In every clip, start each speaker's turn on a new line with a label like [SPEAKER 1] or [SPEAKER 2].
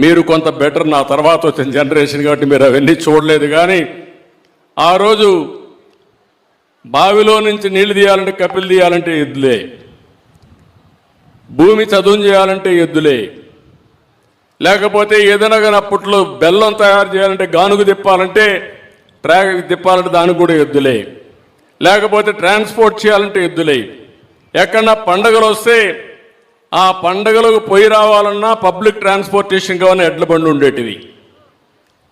[SPEAKER 1] మీరు కొంత బెటర్ నా తర్వాత వచ్చిన జనరేషన్ కాబట్టి మీరు అవన్నీ చూడలేదు కానీ ఆ రోజు బావిలో నుంచి నీళ్ళు తీయాలంటే కపిలు తీయాలంటే ఎద్దులే. భూమి చదువు చేయాలంటే ఎద్దులే. లేకపోతే ఏదైనా కానీ అప్పట్లో బెల్లం తయారు చేయాలంటే గానుగు తిప్పాలంటే ట్రాక్ తిప్పాలంటే దానికి కూడా ఎద్దులే. లేకపోతే ట్రాన్స్పోర్ట్ చేయాలంటే ఎద్దులే. ఎక్కడన్నా పండగలు వస్తే ఆ పండగలకు పోయి రావాలన్నా పబ్లిక్ ట్రాన్స్పోర్టేషన్ కానీ ఎడ్ల బండి ఉండేటివి.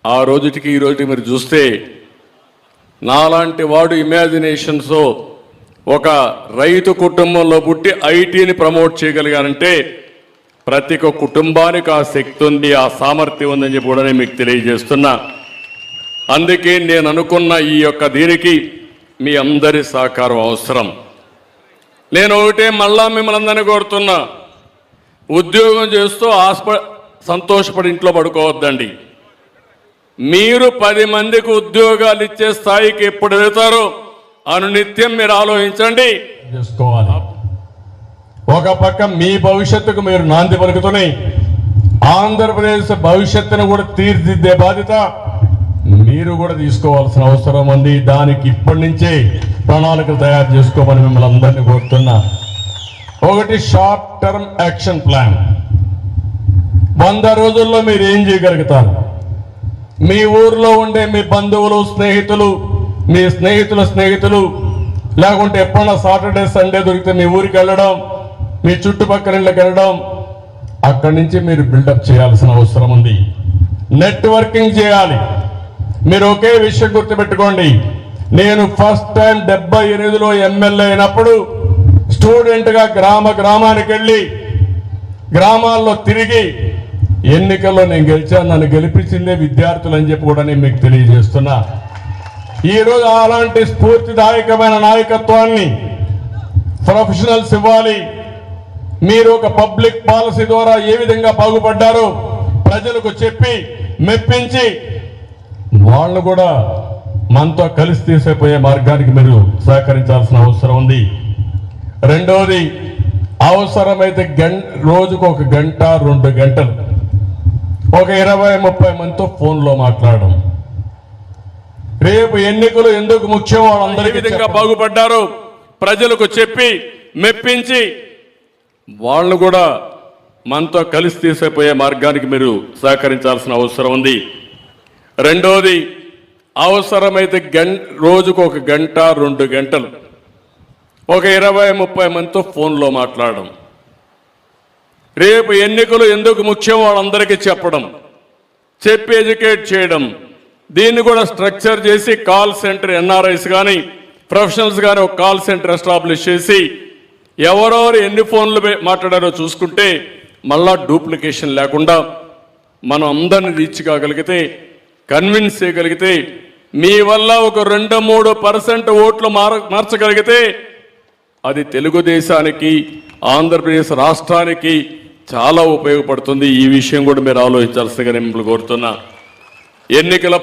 [SPEAKER 1] ఆ రోజుటికి ఈ రోజుకి మీరు చూస్తే నాలాంటి వాడు ఇమాజినేషన్స్తో ఒక రైతు కుటుంబంలో పుట్టి ఐటీని ప్రమోట్ చేయగలిగానంటే ప్రతి ఒక్క కుటుంబానికి ఆ శక్తి ఉంది ఆ సామర్థ్యం ఉందని చెప్పి కూడా నేను మీకు తెలియజేస్తున్నా. అందుకే నేను అనుకున్న ఈ యొక్క దీనికి మీ అందరి సహకారం అవసరం. నేను ఒకటే మళ్ళా మిమ్మల్ని అందరినీ కోరుతున్నా. ఉద్యోగం చేస్తూ ఆస్ప సంతోషపడి ఇంట్లో పడుకోవద్దండి. మీరు పది మందికి ఉద్యోగాలు ఇచ్చే స్థాయికి ఎప్పుడు వెళ్తారో అనునిత్యం మీరు ఆలోచించండి.
[SPEAKER 2] చేసుకోవాలి. ఒక పక్క మీ భవిష్యత్తుకు మీరు నాంది పలుకుతున్నాయి ఆంధ్రప్రదేశ్ భవిష్యత్తును కూడా తీర్చిదిద్దే బాధ్యత మీరు కూడా తీసుకోవాల్సిన అవసరం ఉంది. దానికి ఇప్పటి నుంచే ప్రణాళికలు తయారు చేసుకోమని మిమ్మల్ని అందరినీ కోరుతున్నా. ఒకటి షార్ట్ టర్మ్ యాక్షన్ ప్లాన్ వంద రోజుల్లో మీరు ఏం చేయగలుగుతారు? మీ ఊర్లో ఉండే మీ బంధువులు స్నేహితులు మీ స్నేహితుల స్నేహితులు లేకుంటే ఎప్పుడన్నా సాటర్డే సండే దొరికితే మీ ఊరికి వెళ్ళడం మీ చుట్టుపక్కల ఇళ్ళకి వెళ్ళడం అక్కడి నుంచి మీరు బిల్డప్ చేయాల్సిన అవసరం ఉంది. నెట్వర్కింగ్ చేయాలి. మీరు ఒకే విషయం గుర్తుపెట్టుకోండి. నేను ఫస్ట్ టైం డెబ్బై ఎనిమిదిలో ఎమ్మెల్యే అయినప్పుడు స్టూడెంట్గా గ్రామ గ్రామానికి వెళ్ళి గ్రామాల్లో తిరిగి ఎన్నికల్లో నేను గెలిచాను నన్ను గెలిపించిందే విద్యార్థులు అని చెప్పి కూడా నేను మీకు తెలియజేస్తున్నా. ఈరోజు అలాంటి స్ఫూర్తిదాయకమైన నాయకత్వాన్ని ప్రొఫెషనల్స్ ఇవ్వాలి. మీరు ఒక పబ్లిక్ పాలసీ ద్వారా ఏ విధంగా బాగుపడ్డారో ప్రజలకు చెప్పి మెప్పించి వాళ్ళు కూడా మనతో కలిసి తీసేపోయే మార్గానికి మీరు సహకరించాల్సిన అవసరం ఉంది. రెండవది అవసరమైతే గం రోజుకు ఒక గంట రెండు గంటలు. ఒక ఇరవై ముప్పై మందితో ఫోన్లో మాట్లాడడం. రేపు ఎన్నికలు ఎందుకు ముఖ్యం వాళ్ళందరికీ
[SPEAKER 1] విధంగా. బాగుపడ్డారో. ప్రజలకు చెప్పి మెప్పించి వాళ్ళు కూడా మనతో కలిసి తీసిపోయే మార్గానికి మీరు సహకరించాల్సిన అవసరం ఉంది. రెండవది అవసరమైతే గం రోజుకు ఒక గంట రెండు గంటలు. ఒక ఇరవై ముప్పై మందితో ఫోన్లో మాట్లాడడం. రేపు ఎన్నికలు ఎందుకు ముఖ్యం వాళ్ళందరికీ చెప్పడం. చెప్పి ఎడ్యుకేట్ చేయడం. దీన్ని కూడా స్ట్రక్చర్ చేసి కాల్ సెంటర్ ఎన్ఆర్ఐస్ కానీ ప్రొఫెషనల్స్ కానీ ఒక కాల్ సెంటర్ ఎస్టాబ్లిష్ చేసి ఎవరెవరు ఎన్ని ఫోన్లు మాట్లాడారో చూసుకుంటే మళ్ళా డూప్లికేషన్ లేకుండా మనం అందరిని రీచ్ కాగలిగితే కన్విన్స్ చేయగలిగితే మీ వల్ల ఒక రెండు మూడు పర్సెంట్ ఓట్లు మార మార్చగలిగితే అది తెలుగుదేశానికి ఆంధ్రప్రదేశ్ రాష్ట్రానికి చాలా ఉపయోగపడుతుంది. ఈ విషయం కూడా మీరు ఆలోచించాల్సిందిగా నేను మిమ్మల్ని కోరుతున్నా. ఎన్నికల